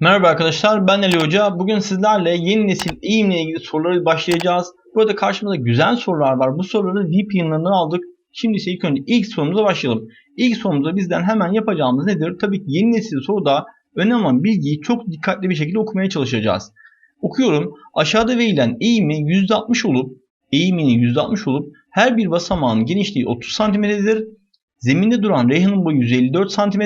Merhaba arkadaşlar ben Ali Hoca. Bugün sizlerle yeni nesil eğimle ilgili soruları başlayacağız. Burada karşımızda güzel sorular var. Bu soruları VPN'larından aldık. Şimdi ise ilk önce ilk sorumuza başlayalım. İlk sorumuzda bizden hemen yapacağımız nedir? Tabii ki yeni nesil soruda önemli olan bilgiyi çok dikkatli bir şekilde okumaya çalışacağız. Okuyorum. Aşağıda verilen eğimi %60 olup eğiminin %60 olup her bir basamağın genişliği 30 cm'dir. Zeminde duran Reyhan'ın boyu 154 cm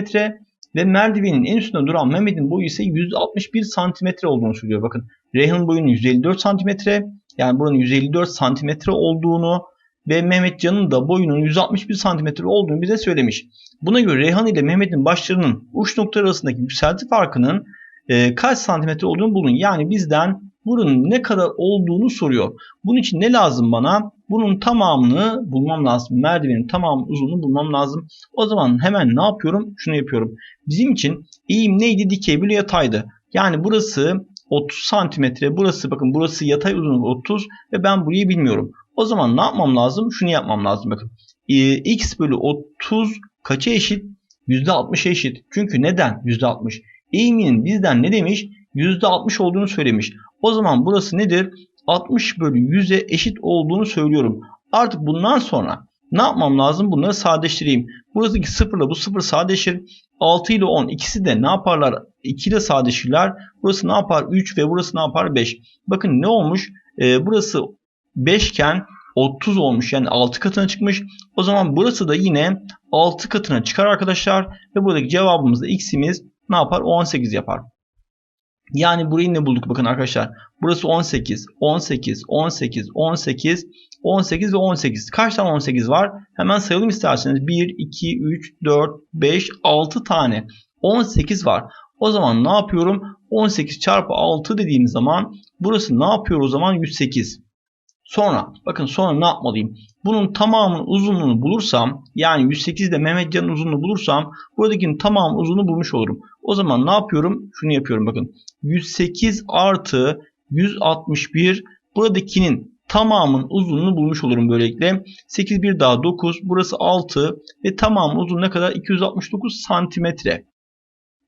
ve merdivenin en üstünde duran Mehmet'in boyu ise 161 santimetre olduğunu söylüyor. Bakın Reyhan'ın boyunun 154 santimetre yani buranın 154 santimetre olduğunu ve Mehmetcan'ın da boyunun 161 santimetre olduğunu bize söylemiş. Buna göre Reyhan ile Mehmet'in başlarının uç noktaları arasındaki yükselti farkının e, kaç santimetre olduğunu bulun. Yani bizden buranın ne kadar olduğunu soruyor. Bunun için ne lazım bana? Bunun tamamını bulmam lazım. Merdivenin tamamı uzunluğunu bulmam lazım. O zaman hemen ne yapıyorum? Şunu yapıyorum. Bizim için eğim neydi? Dikey bölü yataydı. Yani burası 30 santimetre. Burası bakın burası yatay uzunluğu 30 ve ben burayı bilmiyorum. O zaman ne yapmam lazım? Şunu yapmam lazım bakın. Ee, x bölü 30 kaça eşit? %60'a eşit. Çünkü neden %60? Eğiminin bizden ne demiş? %60 olduğunu söylemiş. O zaman burası nedir? 60 bölü 100'e eşit olduğunu söylüyorum. Artık bundan sonra ne yapmam lazım? Bunları sadeleştireyim. Buradaki 0 ile bu 0 sadeleşir. 6 ile 10 ikisi de ne yaparlar? 2 ile sadeleşirler. Burası ne yapar? 3 ve burası ne yapar? 5. Bakın ne olmuş? Ee, burası 5 iken 30 olmuş. Yani 6 katına çıkmış. O zaman burası da yine 6 katına çıkar arkadaşlar. Ve buradaki cevabımız da x'imiz ne yapar? 18 yapar. Yani burayı ne bulduk bakın arkadaşlar. Burası 18, 18, 18, 18, 18 ve 18. Kaç tane 18 var? Hemen sayalım isterseniz. 1, 2, 3, 4, 5, 6 tane. 18 var. O zaman ne yapıyorum? 18 çarpı 6 dediğim zaman burası ne yapıyor o zaman? 108. Sonra bakın sonra ne yapmalıyım? Bunun tamamının uzunluğunu bulursam yani 108 de Mehmetcan'ın uzunluğunu bulursam buradakinin tamamı uzunluğunu bulmuş olurum. O zaman ne yapıyorum? Şunu yapıyorum bakın. 108 artı 161 buradakinin tamamın uzunluğunu bulmuş olurum böylelikle. 8 bir daha 9 burası 6 ve tamamın uzunluğu ne kadar? 269 santimetre.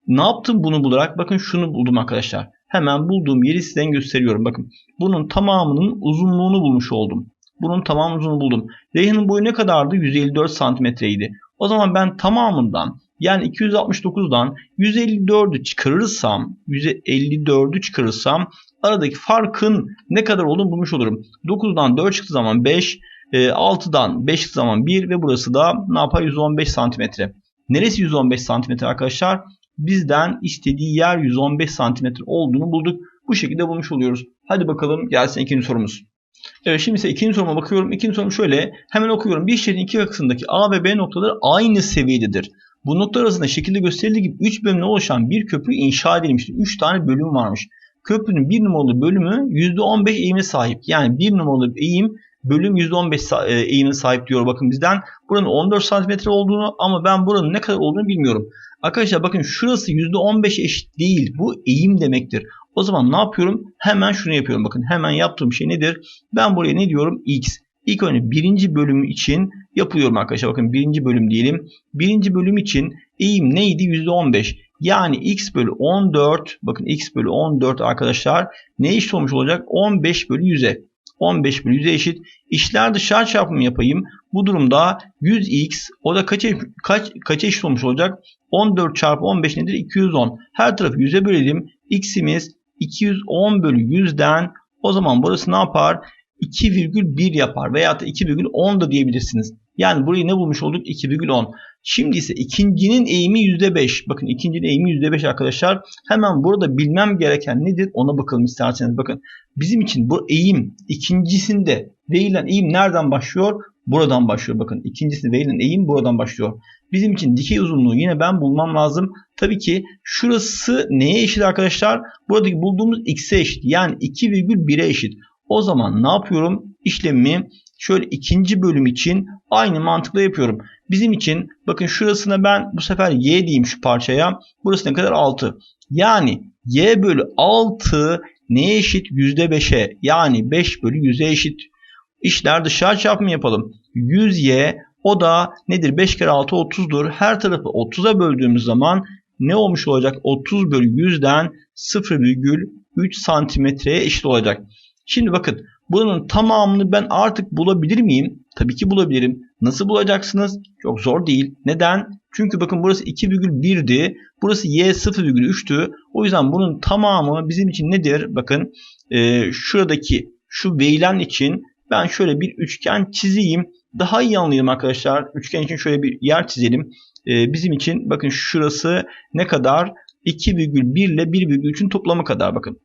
Ne yaptım bunu bularak? Bakın şunu buldum arkadaşlar. Hemen bulduğum yeri size gösteriyorum. Bakın bunun tamamının uzunluğunu bulmuş oldum. Bunun tamam uzunluğunu buldum. Reyhan'ın boyu ne kadardı? 154 santimetreydi. O zaman ben tamamından yani 269'dan 154'ü çıkarırsam 154'ü çıkarırsam aradaki farkın ne kadar olduğunu bulmuş olurum. 9'dan 4 çıktığı zaman 5, 6'dan 5 çıktığı zaman 1 ve burası da ne yapar? 115 santimetre. Neresi 115 santimetre arkadaşlar? Bizden istediği yer 115 santimetre olduğunu bulduk. Bu şekilde bulmuş oluyoruz. Hadi bakalım gelsin ikinci sorumuz. Evet şimdi ise ikinci soruma bakıyorum. İkinci sorum şöyle. Hemen okuyorum. Bir şeridin iki yakasındaki A ve B noktaları aynı seviyededir. Bu noktalar arasında şekilde gösterildiği gibi 3 bölümle oluşan bir köprü inşa edilmiştir. 3 tane bölüm varmış. Köprünün bir numaralı bölümü %15 eğimine sahip. Yani bir numaralı eğim bölüm %15 eğimine sahip diyor bakın bizden. Buranın 14 santimetre olduğunu ama ben buranın ne kadar olduğunu bilmiyorum. Arkadaşlar bakın şurası %15 eşit değil. Bu eğim demektir. O zaman ne yapıyorum? Hemen şunu yapıyorum. Bakın hemen yaptığım şey nedir? Ben buraya ne diyorum? X. İlk önce birinci bölüm için yapıyorum arkadaşlar. Bakın birinci bölüm diyelim. Birinci bölüm için eğim neydi? %15. Yani x bölü 14 bakın x bölü 14 arkadaşlar ne eşit olmuş olacak? 15 bölü 100'e. 15 bölü 100'e eşit. İşler dışarı çarpımı yapayım. Bu durumda 100x o da kaça, kaç, kaça eşit olmuş olacak? 14 çarpı 15 nedir? 210. Her tarafı 100'e bölelim. x'imiz 210 bölü 100'den o zaman burası ne yapar? 2,1 yapar veya da 2,10 da diyebilirsiniz. Yani burayı ne bulmuş olduk? 2,10. Şimdi ise ikincinin eğimi %5. Bakın ikincinin eğimi %5 arkadaşlar. Hemen burada bilmem gereken nedir? Ona bakalım isterseniz. Bakın bizim için bu eğim ikincisinde verilen eğim nereden başlıyor? Buradan başlıyor. Bakın ikincisinde verilen eğim buradan başlıyor. Bizim için dikey uzunluğu yine ben bulmam lazım. Tabii ki şurası neye eşit arkadaşlar? Buradaki bulduğumuz x'e eşit. Yani 2,1'e eşit. O zaman ne yapıyorum? İşlemimi şöyle ikinci bölüm için aynı mantıkla yapıyorum. Bizim için bakın şurasına ben bu sefer y diyeyim şu parçaya. Burası ne kadar? 6. Yani y bölü 6 neye eşit? %5'e. Yani 5 bölü 100'e eşit. İşler dışarı çarpımı yapalım. 100y o da nedir? 5 kere 6 30'dur. Her tarafı 30'a böldüğümüz zaman ne olmuş olacak? 30 bölü 100'den 0,3 santimetreye eşit olacak. Şimdi bakın bunun tamamını ben artık bulabilir miyim? Tabii ki bulabilirim. Nasıl bulacaksınız? Çok zor değil. Neden? Çünkü bakın burası 2,1'di. Burası y 0,3'tü. O yüzden bunun tamamı bizim için nedir? Bakın e, şuradaki şu verilen için ben şöyle bir üçgen çizeyim. Daha iyi anlayalım arkadaşlar. Üçgen için şöyle bir yer çizelim. E, bizim için bakın şurası ne kadar? 2,1 ile 1,3'ün toplamı kadar bakın.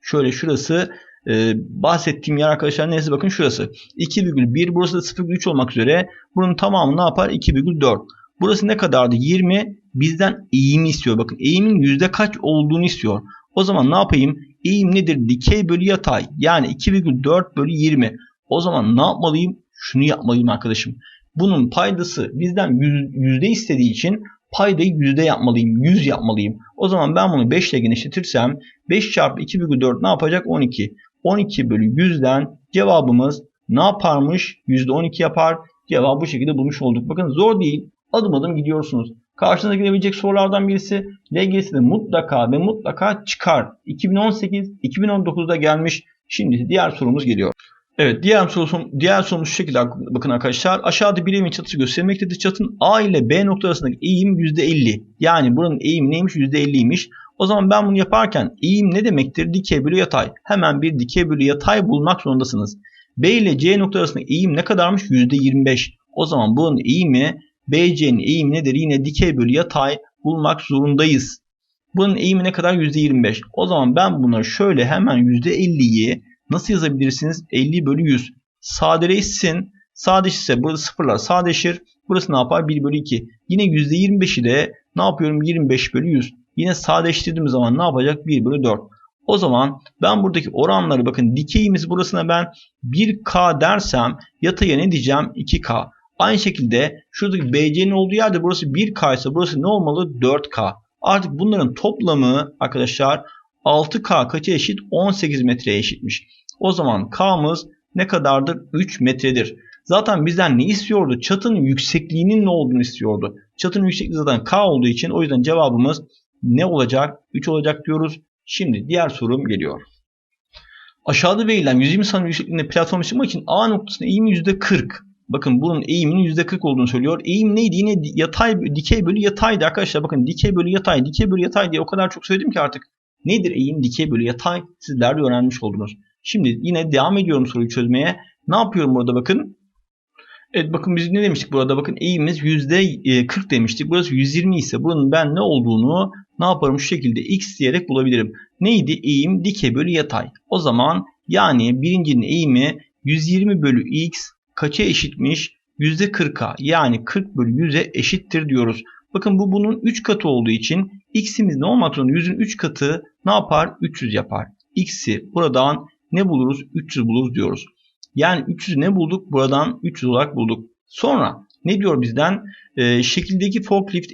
Şöyle şurası e, bahsettiğim yer arkadaşlar neyse bakın şurası. 2,1 burası da 0,3 olmak üzere. Bunun tamamı ne yapar? 2,4. Burası ne kadardı? 20. Bizden eğimi istiyor. Bakın eğimin yüzde kaç olduğunu istiyor. O zaman ne yapayım? Eğim nedir? Dikey bölü yatay. Yani 2,4 bölü 20. O zaman ne yapmalıyım? Şunu yapmalıyım arkadaşım. Bunun paydası bizden yüzde istediği için paydayı yüzde yapmalıyım. 100 yapmalıyım. O zaman ben bunu 5 ile genişletirsem 5 çarpı 2,4 ne yapacak? 12. 12 bölü 100'den cevabımız ne yaparmış? %12 yapar. Cevabı bu şekilde bulmuş olduk. Bakın zor değil. Adım adım gidiyorsunuz. Karşınıza gelebilecek sorulardan birisi LGS'de mutlaka ve mutlaka çıkar. 2018-2019'da gelmiş. Şimdi diğer sorumuz geliyor. Evet diğer sorumuz, diğer sorumuz şu şekilde bakın arkadaşlar. Aşağıda bir evimin çatısı göstermektedir. Çatının A ile B nokta arasındaki eğim %50. Yani buranın eğimi neymiş? %50'ymiş. O zaman ben bunu yaparken eğim ne demektir? Dikey bölü yatay. Hemen bir dikey bölü yatay bulmak zorundasınız. B ile C nokta arasındaki eğim ne kadarmış? %25. O zaman bunun eğimi BC'nin eğimi nedir? Yine dikey bölü yatay bulmak zorundayız. Bunun eğimi ne kadar? %25. O zaman ben buna şöyle hemen %50'yi nasıl yazabilirsiniz? 50 bölü 100. Sadeleşsin. Sadeleşirse burada sıfırlar sadeleşir. Burası ne yapar? 1 bölü 2. Yine %25'i de ne yapıyorum? 25 bölü 100. Yine sadeleştirdiğim zaman ne yapacak? 1 bölü 4. O zaman ben buradaki oranları bakın dikeyimiz burasına ben 1K dersem yataya ne diyeceğim? 2K. Aynı şekilde şuradaki BC'nin olduğu yerde burası 1K ise burası ne olmalı? 4K. Artık bunların toplamı arkadaşlar 6K kaça eşit? 18 metreye eşitmiş. O zaman K'mız ne kadardır? 3 metredir. Zaten bizden ne istiyordu? Çatının yüksekliğinin ne olduğunu istiyordu. Çatının yüksekliği zaten K olduğu için o yüzden cevabımız ne olacak? 3 olacak diyoruz. Şimdi diğer sorum geliyor. Aşağıda verilen 120 santim yüksekliğinde platform çıkmak için A noktasının eğimi %40. Bakın bunun eğiminin %40 olduğunu söylüyor. Eğim neydi? Yine yatay, dikey bölü yataydı arkadaşlar. Bakın dikey bölü yatay, dikey bölü yatay diye o kadar çok söyledim ki artık. Nedir eğim, dikey bölü yatay? Sizler de öğrenmiş oldunuz. Şimdi yine devam ediyorum soruyu çözmeye. Ne yapıyorum burada bakın. Evet bakın biz ne demiştik burada bakın eğimimiz %40 demiştik. Burası 120 ise bunun ben ne olduğunu ne yaparım şu şekilde x diyerek bulabilirim. Neydi? Eğim dikey bölü yatay. O zaman yani birincinin eğimi 120 bölü x kaça eşitmiş? %40'a yani 40 bölü 100'e eşittir diyoruz. Bakın bu bunun 3 katı olduğu için x'imiz ne olmak zorunda? 100'ün 3 katı ne yapar? 300 yapar. x'i buradan ne buluruz? 300 buluruz diyoruz. Yani 300 ne bulduk? Buradan 300 olarak bulduk. Sonra ne diyor bizden? Ee, şekildeki forklift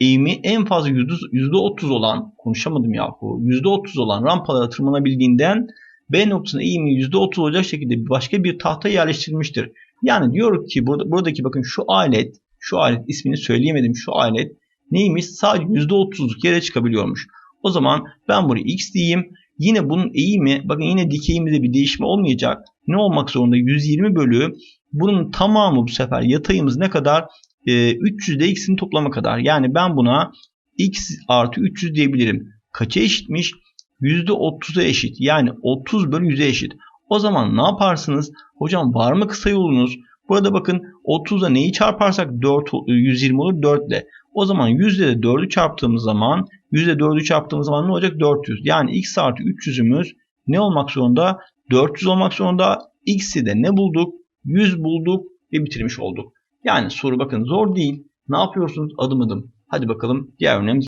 eğimi en fazla %30 olan, konuşamadım yahu, %30 olan rampalara tırmanabildiğinden B noktasının eğimi %30 olacak şekilde başka bir tahta yerleştirilmiştir. Yani diyor ki burada, buradaki bakın şu alet, şu alet ismini söyleyemedim şu alet neymiş? Sadece %30'luk yere çıkabiliyormuş. O zaman ben buraya x diyeyim. Yine bunun eğimi bakın yine dikeyimizde bir değişme olmayacak. Ne olmak zorunda? 120 bölü bunun tamamı bu sefer yatayımız ne kadar? Ee, 300 ile x'in toplamı kadar. Yani ben buna x artı 300 diyebilirim. Kaça eşitmiş? %30'a eşit. Yani 30 bölü 100'e eşit. O zaman ne yaparsınız? Hocam var mı kısa yolunuz? Burada bakın 30'a neyi çarparsak 4, 120 olur 4 ile. O zaman 100 ile 4'ü çarptığımız zaman 100 ile 4'ü çarptığımız zaman ne olacak? 400. Yani x artı 300'ümüz ne olmak zorunda? 400 olmak zorunda. X'i de ne bulduk? 100 bulduk ve bitirmiş olduk. Yani soru bakın zor değil. Ne yapıyorsunuz adım adım? Hadi bakalım diğer örneğimiz.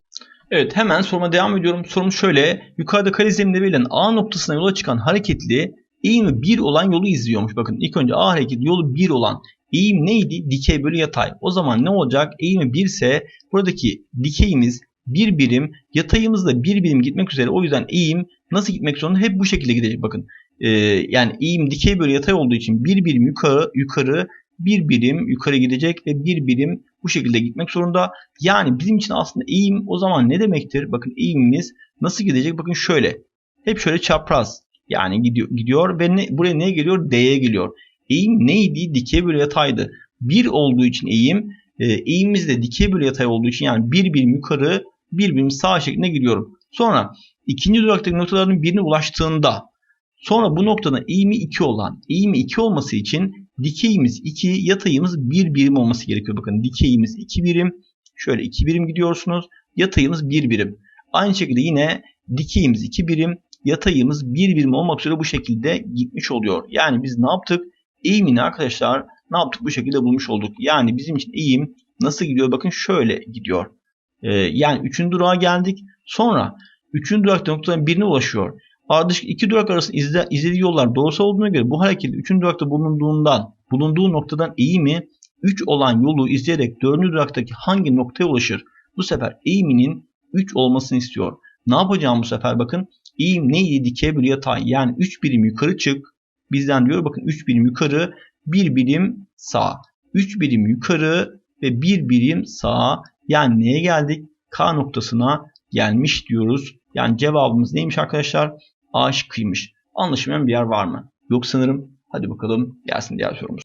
Evet hemen soruma devam ediyorum. Sorum şöyle. Yukarıda kare zeminde verilen A noktasına yola çıkan hareketli eğimi 1 olan yolu izliyormuş. Bakın ilk önce A hareketi yolu 1 olan. Eğim neydi? Dikey bölü yatay. O zaman ne olacak? Eğimi 1 ise buradaki dikeyimiz 1 birim, yatayımız da 1 birim gitmek üzere. O yüzden eğim nasıl gitmek zorunda? Hep bu şekilde gidecek bakın. Ee, yani eğim dikey bölü yatay olduğu için 1 birim yukarı, yukarı bir birim yukarı gidecek ve bir birim bu şekilde gitmek zorunda. Yani bizim için aslında eğim o zaman ne demektir? Bakın eğimimiz nasıl gidecek? Bakın şöyle. Hep şöyle çapraz. Yani gidiyor, gidiyor ve ne, buraya neye geliyor? D'ye geliyor. Eğim neydi? Dikey bölü yataydı. 1 olduğu için eğim, e, eğimimiz de dikey bölü yatay olduğu için yani bir birim yukarı, bir birim sağ şeklinde gidiyorum. Sonra ikinci duraktaki noktaların birine ulaştığında sonra bu noktada eğimi 2 olan, eğimi 2 olması için dikeyimiz 2, yatayımız 1 birim olması gerekiyor. Bakın dikeyimiz 2 birim, şöyle 2 birim gidiyorsunuz, yatayımız 1 birim. Aynı şekilde yine dikeyimiz 2 birim, yatayımız 1 birim olmak üzere bu şekilde gitmiş oluyor. Yani biz ne yaptık? Eğimini arkadaşlar ne yaptık bu şekilde bulmuş olduk. Yani bizim için eğim nasıl gidiyor? Bakın şöyle gidiyor. Ee, yani 3. durağa geldik. Sonra 3. durakta noktadan birine ulaşıyor. Ardışık iki durak arasında izle, izlediği yollar doğrusal olduğuna göre bu hareket 3. durakta bulunduğundan bulunduğu noktadan eğimi 3 olan yolu izleyerek 4. duraktaki hangi noktaya ulaşır? Bu sefer eğiminin 3 olmasını istiyor. Ne yapacağım bu sefer bakın. Eğim neydi? Dikey bölü yatay. Yani 3 birim yukarı çık. Bizden diyor bakın 3 birim yukarı 1 birim sağ. 3 birim yukarı ve 1 birim sağ. Yani neye geldik? K noktasına gelmiş diyoruz. Yani cevabımız neymiş arkadaşlar? A şıkkıymış. Anlaşılmayan bir yer var mı? Yok sanırım. Hadi bakalım gelsin diğer sorumuz.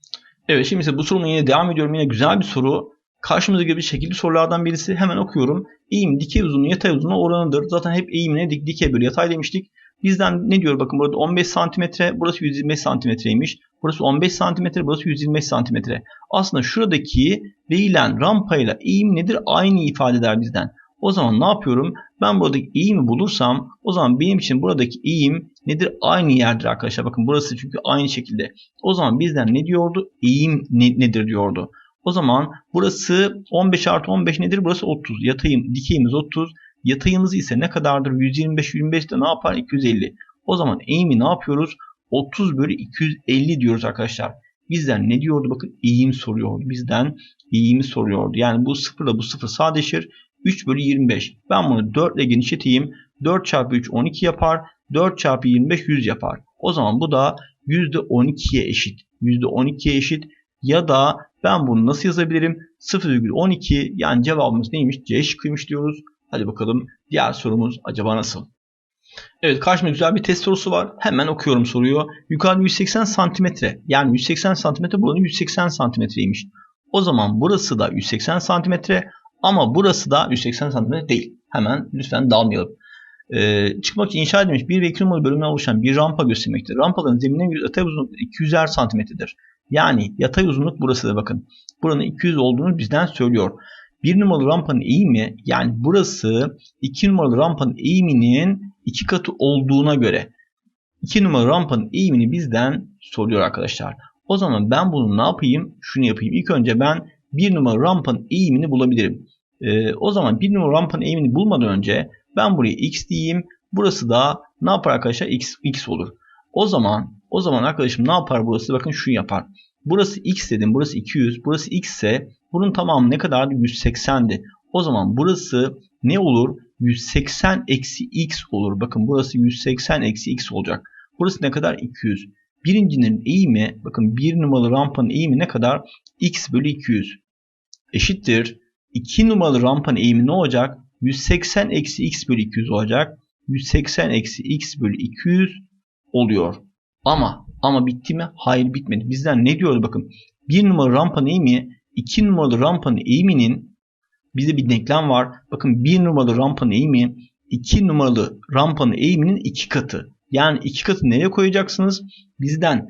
Evet şimdi ise bu sorumla yine devam ediyorum. Yine güzel bir soru. Karşımıza gibi şekilli sorulardan birisi. Hemen okuyorum. Eğim dikey uzunluğu yatay uzunluğu oranıdır. Zaten hep eğimine dik, dikey bölü yatay demiştik. Bizden ne diyor bakın burada 15 santimetre, burası 125 santimetreymiş. Burası 15 santimetre, burası 125 santimetre. Aslında şuradaki verilen rampayla eğim nedir? Aynı ifade eder bizden. O zaman ne yapıyorum? Ben buradaki eğimi bulursam o zaman benim için buradaki eğim nedir? Aynı yerdir arkadaşlar. Bakın burası çünkü aynı şekilde. O zaman bizden ne diyordu? Eğim ne, nedir diyordu. O zaman burası 15 artı 15 nedir? Burası 30. Yatayım, dikeyimiz 30. Yatayımız ise ne kadardır? 125, 25 de ne yapar? 250. O zaman eğimi ne yapıyoruz? 30 bölü 250 diyoruz arkadaşlar. Bizden ne diyordu? Bakın eğim soruyordu. Bizden eğimi soruyordu. Yani bu sıfırla bu sıfır sadeleşir. 3 bölü 25. Ben bunu 4 ile genişleteyim. 4 çarpı 3 12 yapar. 4 çarpı 25 100 yapar. O zaman bu da %12'ye eşit. %12'ye eşit. Ya da ben bunu nasıl yazabilirim? 0,12 yani cevabımız neymiş? C şıkkıymış diyoruz. Hadi bakalım diğer sorumuz acaba nasıl? Evet karşımda güzel bir test sorusu var. Hemen okuyorum soruyu. Yukarıda 180 santimetre. Yani 180 santimetre buranın 180 santimetreymiş. O zaman burası da 180 santimetre ama burası da 180 santimetre değil. Hemen lütfen dalmayalım. Ee, çıkmak için inşa edilmiş 1 ve 2 numaralı bölümden oluşan bir rampa göstermektedir. Rampaların zeminine yatay uzunluk 200'er santimetredir. Yani yatay uzunluk burası da bakın. Buranın 200 olduğunu bizden söylüyor. 1 numaralı rampanın eğimi yani burası 2 numaralı rampanın eğiminin 2 katı olduğuna göre 2 numaralı rampanın eğimini bizden soruyor arkadaşlar. O zaman ben bunu ne yapayım? Şunu yapayım. İlk önce ben 1 numaralı rampanın eğimini bulabilirim. Ee, o zaman 1 numaralı rampanın eğimini bulmadan önce ben buraya x diyeyim. Burası da ne yapar arkadaşlar? x, x olur. O zaman o zaman arkadaşım ne yapar burası? Bakın şu yapar. Burası x dedim. Burası 200. Burası x ise bunun tamamı ne kadardı? 180'di. O zaman burası ne olur? 180 eksi x olur. Bakın burası 180 eksi x olacak. Burası ne kadar? 200. Birincinin eğimi bakın bir numaralı rampanın eğimi ne kadar? x bölü 200 eşittir. 2 numaralı rampanın eğimi ne olacak? 180 eksi x bölü 200 olacak. 180 eksi x bölü 200 oluyor. Ama ama bitti mi? Hayır bitmedi. Bizden ne diyor bakın. 1 numaralı rampanın eğimi 2 numaralı rampanın eğiminin bizde bir denklem var. Bakın 1 numaralı rampanın eğimi 2 numaralı rampanın eğiminin 2 katı. Yani 2 katı nereye koyacaksınız? Bizden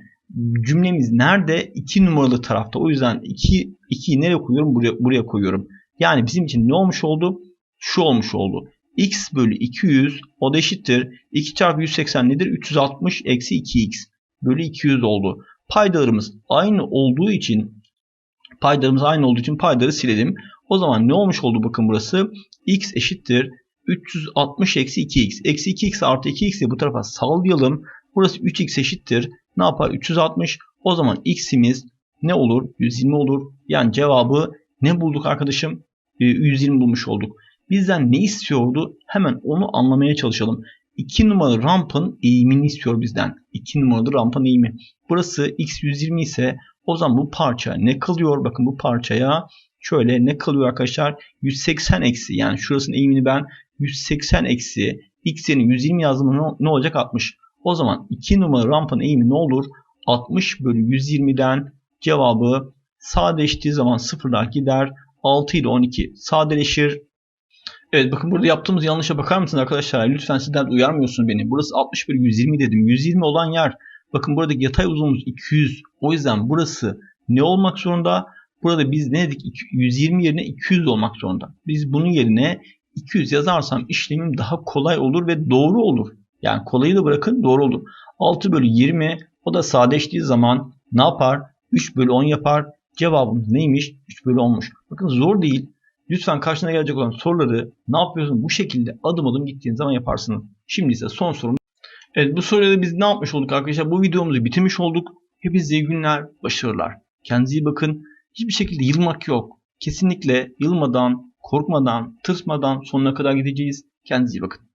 cümlemiz nerede? 2 numaralı tarafta. O yüzden 2 2'yi nereye koyuyorum? Buraya, buraya koyuyorum. Yani bizim için ne olmuş oldu? Şu olmuş oldu. x bölü 200 o da eşittir. 2 çarpı 180 nedir? 360 eksi 2x bölü 200 oldu. Paydalarımız aynı olduğu için paydalarımız aynı olduğu için paydaları silelim. O zaman ne olmuş oldu bakın burası? x eşittir 360 eksi 2x. Eksi 2x artı 2x'i bu tarafa sallayalım. Burası 3x eşittir. Ne yapar? 360. O zaman x'imiz ne olur? 120 olur. Yani cevabı ne bulduk arkadaşım? 120 ee, bulmuş olduk. Bizden ne istiyordu? Hemen onu anlamaya çalışalım. 2 numaralı rampın eğimini istiyor bizden. 2 numaralı rampın eğimi. Burası x 120 ise o zaman bu parça ne kalıyor? Bakın bu parçaya şöyle ne kalıyor arkadaşlar? 180 eksi yani şurasının eğimini ben 180 eksi x yerine 120 yazdım ne, olacak 60. O zaman 2 numaralı rampın eğimi ne olur? 60 bölü 120'den cevabı sadeleştiği zaman sıfırlar gider. 6 ile 12 sadeleşir. Evet bakın burada yaptığımız yanlışa bakar mısınız arkadaşlar? Lütfen sizler de uyarmıyorsunuz beni. Burası 60 bölü 120 dedim. 120 olan yer. Bakın buradaki yatay uzunluğumuz 200. O yüzden burası ne olmak zorunda? Burada biz ne dedik? 120 yerine 200 olmak zorunda. Biz bunun yerine 200 yazarsam işlemim daha kolay olur ve doğru olur. Yani kolayı da bırakın doğru olur. 6 bölü 20 o da sadeleştiği zaman ne yapar? 3 bölü 10 yapar. Cevabımız neymiş? 3 bölü 10'muş. Bakın zor değil. Lütfen karşına gelecek olan soruları ne yapıyorsunuz? Bu şekilde adım adım gittiğiniz zaman yaparsınız. Şimdi ise son sorum. Evet bu soruda biz ne yapmış olduk arkadaşlar? Bu videomuzu bitirmiş olduk. Hepinize iyi günler, başarılar. Kendinize iyi bakın. Hiçbir şekilde yılmak yok. Kesinlikle yılmadan, korkmadan, tırsmadan sonuna kadar gideceğiz. Kendinize iyi bakın.